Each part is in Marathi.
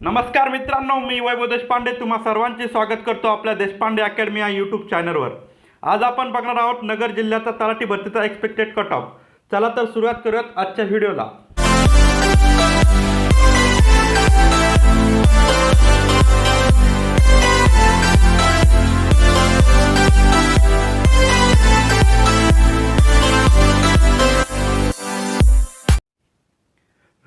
नमस्कार मित्रांनो मी वैभव देशपांडे. तुम्हा सर्वांचे स्वागत करतो आपल्या देशपांडे अकॅडमी या यूट्यूब चॅनलवर आज आपण बघणार आहोत नगर जिल्ह्याचा तलाठी भरतीचा एक्सपेक्टेड कट ऑफ चला तर सुरुवात करूयात आजच्या व्हिडिओला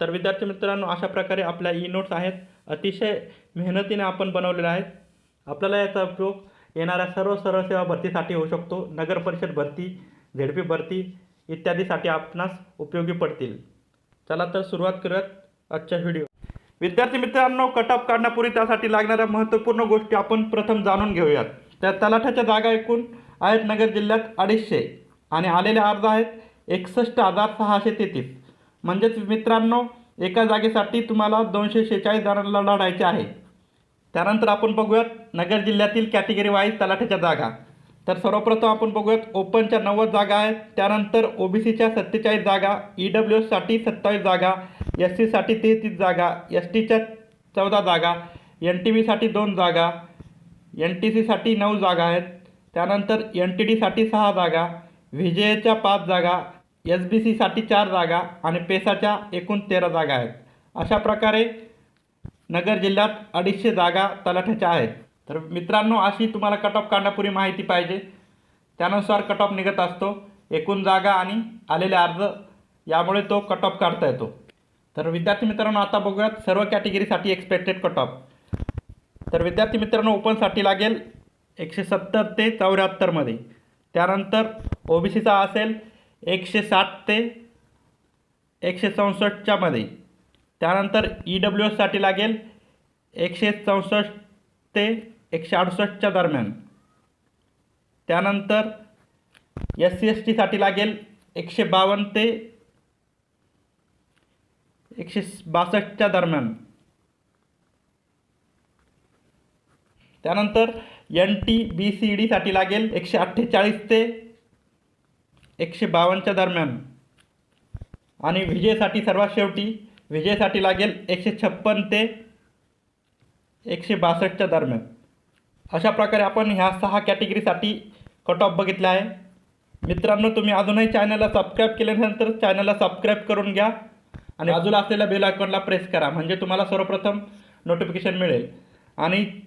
तर विद्यार्थी मित्रांनो अशा प्रकारे आपल्या ई नोट्स आहेत. अतिशय मेहनतीने आपण बनवलेले आहेत. आपल्याला याचा उपयोग येणाऱ्या सर्व सरळ सेवा भरतीसाठी होऊ शकतो. नगर परिषद भरती झेड पी भरती इत्यादीसाठी आपणास उपयोगी पडतील. चला तर सुरुवात करूयात आजच्या व्हिडिओ. विद्यार्थी मित्रांनो कट ऑफ काढण्यापूर्वी त्यासाठी लागणाऱ्या महत्त्वपूर्ण गोष्टी आपण प्रथम जाणून घेऊयात. त्या तलाठ्याच्या जागा एकूण आहेत नगर जिल्ह्यात अडीचशे आणि आलेले अर्ज आहेत एकसष्ट हजार सहाशे तेहतीस. म्हणजेच मित्रांनो एका जागेसाठी तुम्हाला दोनशे शेहेचाळीस जणांना लढायचे आहे. त्यानंतर आपण बघूयात नगर जिल्ह्यातील कॅटेगरी वाईज तलाठ्याच्या जागा. तर सर्वप्रथम आपण बघूयात ओपनच्या नव्वद जागा आहेत. त्यानंतर ओ बी सीच्या सत्तेचाळीस जागा ई डब्ल्यू एससाठी सत्तावीस जागा एस सीसाठी तेहतीस जागा एस टीच्या चौदा जागा एन टी बीसाठी दोन जागा एन टी सीसाठी नऊ जागा आहेत. त्यानंतर एन टी डीसाठी सहा जागा व्ही जे एच्या पाच जागा एस बी सीसाठी चार जागा आणि पेसाच्या एकूण तेरा जागा आहेत. अशा प्रकारे नगर जिल्ह्यात अडीचशे जागा तलाठ्याच्या आहेत. तर मित्रांनो अशी तुम्हाला कट ऑफ काढण्यापूर्वी माहिती पाहिजे. त्यानुसार कट ऑफ निघत असतो. एकूण जागा आणि आलेले अर्ज यामुळे तो कट ऑफ काढता येतो. तर विद्यार्थी मित्रांनो आता बघूयात सर्व कॅटेगरीसाठी एक्सपेक्टेड कट ऑफ तर विद्यार्थी मित्रांनो ओपनसाठी लागेल एकशे सत्तर ते चौऱ्याहत्तरमध्ये. त्यानंतर ओ बी सीचा असेल एकशे साठ ते एकशे चौसष्टच्यामध्ये त्यानंतर ई डब्ल्यू एससाठी लागेल एकशे चौसष्ट ते एकशे अडुसष्टच्या दरम्यान. त्यानंतर एस सी एस टीसाठी लागेल एकशे बावन्न ते एकशे बासष्टच्या दरम्यान. त्यानंतर एन टी बी सी डीसाठी लागेल एकशे अठ्ठेचाळीस ते एकशे बावन्नच्या दरम्यान. आणि विजेसाठी सर्वात शेवटी विजयसाठी लागेल एकशे छप्पन ते एकशे बासष्टच्या दरम्यान. अशा प्रकारे आपण ह्या सहा कॅटेगरीसाठी कट ऑफ बघितला आहे. मित्रांनो तुम्ही अजूनही चॅनलला सबस्क्राईब केल्यानंतर चॅनलला सबस्क्राईब करून घ्या. आणि बाजूला असलेल्या बेल आयकॉनला प्रेस करा म्हणजे तुम्हाला सर्वप्रथम नोटिफिकेशन मिळेल. आणि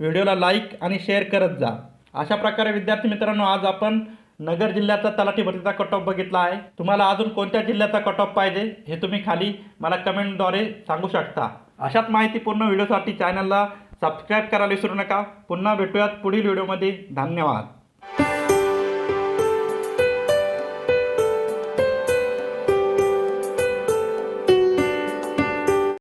व्हिडिओला लाईक आणि शेअर करत जा. अशा प्रकारे विद्यार्थी मित्रांनो आज आपण नगर जिल्ह्याचा तलाठी भरतीचा कट ऑफ बघितला आहे. तुम्हाला अजून कोणत्या जिल्ह्याचा कट ऑफ पाहिजे हे तुम्ही खाली मला कमेंटद्वारे सांगू शकता. अशाच माहितीपूर्ण व्हिडिओसाठी चॅनलला सबस्क्राईब करायला विसरू नका. पुन्हा भेटूयात पुढील व्हिडिओमध्ये. धन्यवाद.